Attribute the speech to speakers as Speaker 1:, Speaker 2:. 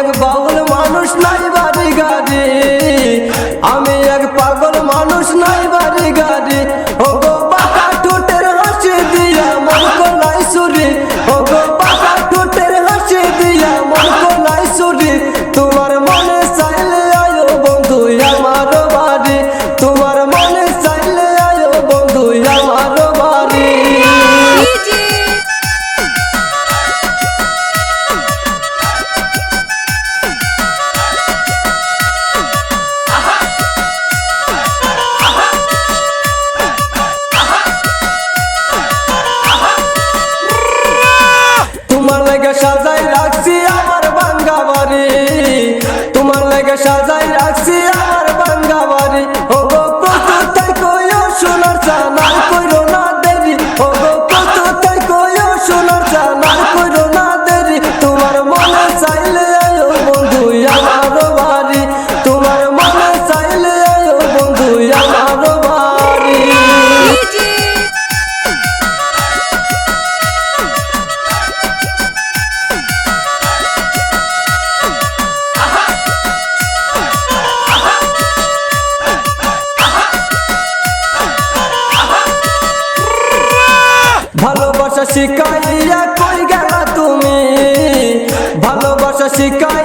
Speaker 1: এক পাগল মানুষ নাই বাড়ি গাড়ি। আমি এক পাগল মানুষ নাই বাড়ি গাড়ি। ও 啥子 শিকাইয়া কই গেল তুমি? ভালোবাসা শিকাই